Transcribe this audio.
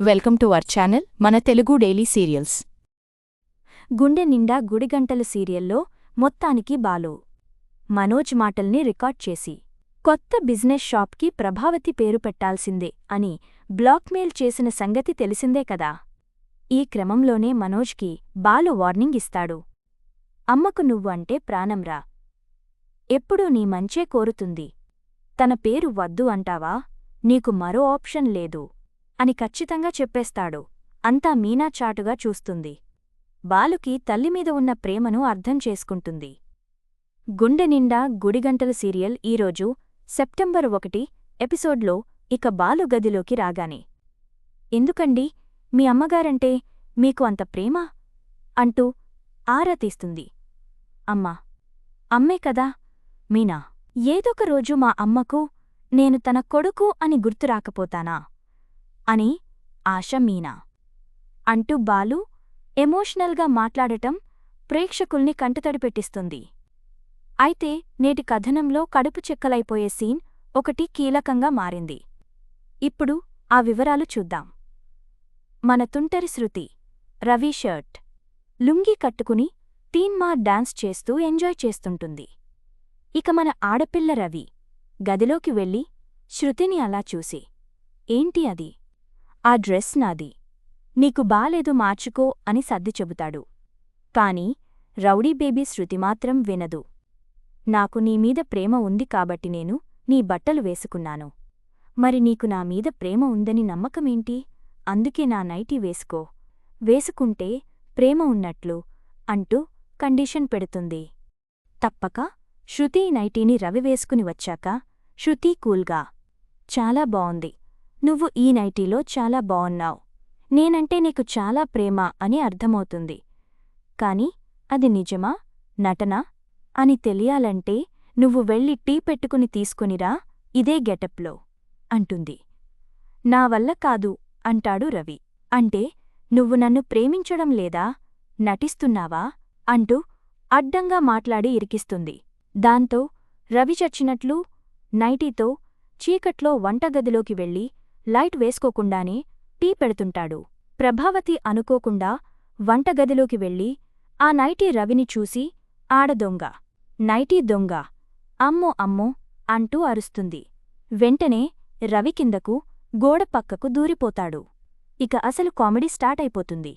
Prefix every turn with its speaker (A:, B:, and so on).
A: Welcome to our channel మన Telugu daily serials.
B: గుండె నిండా గుడిగంటల సీరియల్లో మొత్తానికి బాలు. మనోజ్ మాటల్ని రికార్డ్ చేసి కొత్త బిజినెస్ షాప్కి ప్రభావతి పేరు పెట్టాల్సిందే అని బ్లాక్మెయిల్ చేసిన సంగతి తెలిసిందే కదా. ఈ క్రమంలోనే మనోజ్కి బాలు వార్నింగ్ ఇస్తాడు. అమ్మకు నువ్వు అంటే ప్రాణంరా ఎప్పుడూ నీ మంచే కోరుతుంది. తన పేరు వద్దు అంటావా? నీకు మరో ఆప్షన్ లేదు. అని ఖచ్చితంగా చెప్పేస్తాడు. అంతా మీనా చాటుగా చూస్తుంది. బాలుకి తల్లిమీద ఉన్న ప్రేమను అర్థం చేసుకుంటుంది. గుండె నిండా గుడిగంటల సీరియల్ ఈరోజు సెప్టెంబర్ ఒకటి ఎపిసోడ్లో ఇక బాలు గదిలోకి రాగానే. ఎందుకండి? మీ అమ్మగారంటే మీకు అంత ప్రేమ? అంటూ ఆరా తీస్తుంది. అమ్మా! అమ్మే కదా! మీనా! ఏదొక రోజు మా అమ్మకు నేను తన కొడుకు అని గుర్తు రాకపోతానా? అని ఆశ మీనా. అంటూ బాలు ఎమోషనల్గా మాట్లాడటం ప్రేక్షకుల్ని కంటతడి పెట్టిస్తుంది. అయితే నేటి కథనంలో కడుపు చెక్కలైపోయే సీన్ ఒకటి కీలకంగా మారింది. ఇప్పుడు ఆ వివరాలు చూద్దాం. మన తుంటరి శృతి రవి షర్ట్. లుంగీ కట్టుకుని తీన్మా డాన్స్ చేస్తూ ఎంజాయ్ చేస్తుంటుంది. ఇక మన ఆడపిల్ల రవి గదిలోకి వెళ్ళి శృతిని అలా చూసి ఏంటి అది? ఆ డ్రెస్ నాది. నీకు బాలేదు మార్చుకో అని సర్ది చెబుతాడు. కాని రౌడీ బేబీ శృతి మాత్రం వినదు. నాకు నీమీద ప్రేమ ఉంది కాబట్టి నేను నీ బట్టలు వేసుకున్నాను. మరి నీకు నా మీద ప్రేమ ఉందని నమ్మకమేంటి? అందుకే నా నైటీ వేసుకో. వేసుకుంటే ప్రేమ ఉన్నట్లు అంటూ కండిషన్ పెడుతుంది. తప్పక శృతి నైటీని రవి వేసుకుని వచ్చాక శృతి కూల్గా చాలా బావుంది. నువ్వు ఈ నైటీలో చాలా బావున్నావు. నేనంటే నీకు చాలా ప్రేమ అని అర్థమవుతుంది. కాని అది నిజమా? నటనా? అని తెలియాలంటే నువ్వు వెళ్ళి టీ పెట్టుకుని తీసుకునిరా ఇదే గెటప్లో అంటుంది. నా వల్ల కాదు అంటాడు రవి. అంటే నువ్వు నన్ను ప్రేమించడం లేదా? నటిస్తున్నావా? అంటూ అడ్డంగా మాట్లాడి ఇరికిస్తుంది. దాంతో రవి చచ్చినట్లు నైటీతో చీకట్లో వంటగదిలోకి వెళ్ళి లైట్ వేసుకోకుండానే టీ పెడుతుంటాడు. ప్రభావతి అనుకోకుండా వంటగదిలోకి వెళ్ళి ఆ నైటీ రవిని చూసి ఆడదొంగ నైటీ దొంగ అమ్మో అమ్మో అంటూ అరుస్తుంది. వెంటనే రవి కిందకు గోడ పక్కకు దూరిపోతాడు. ఇక అసలు కామెడీ స్టార్ట్ అయిపోతుంది.